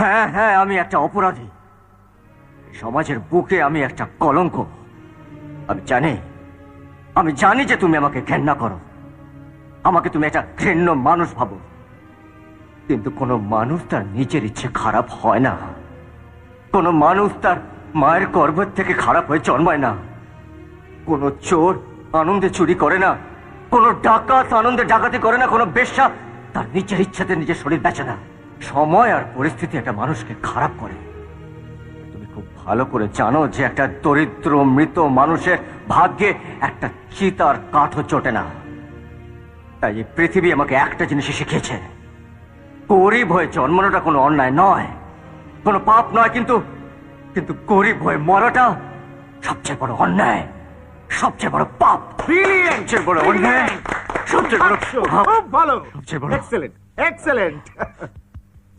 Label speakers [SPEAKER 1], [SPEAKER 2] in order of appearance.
[SPEAKER 1] হ্যাঁ হ্যাঁ আমি একটা অপরাধী। সমাজের বুকে আমি একটা কলঙ্ক। আমি জানি আমি জানি যে তুমি আমাকে ঘেন্না করো। আমাকে তুমি একটা ঘৃণ্য মানুষ ভাবো। কিন্তু কোনো মানুষ তার নিজের ইচ্ছে খারাপ হয় না। কোনো মানুষ তার মায়ের গর্ভের থেকে খারাপ হয়ে জন্মায় না। কোনো চোর আনন্দে চুরি করে না। কোনো ডাকাত আনন্দে ডাকাতি করে না। কোনো বেশ্যা তার নিজের ইচ্ছাতে নিজের শরীর বেচে না। সময় আর পরিস্থিতি একটা মানুষকে খারাপ করে। তুমি খুব ভালো করে জানো যে একটা দরিদ্র মৃত মানুষের ভাগ্যে একটা চিতার কাঠও চটে না। তাই এই পৃথিবী আমাকে একটা জিনিসই শিখিয়েছে। গরিব হয়ে জন্মানোটা কোনো অন্যায় নয়। কোনো পাপ নয় কিন্তু কিন্তু গরিব হয়ে মরাটা সবচেয়ে বড় অন্যায়। সবচেয়ে বড় পাপ। সবচেয়ে বড় অন্যায়। সবচেয়ে বড়
[SPEAKER 2] খুব ভালো।
[SPEAKER 1] সবচেয়ে বড়-
[SPEAKER 2] এক্সেলেন্ট এক্সেলেন্ট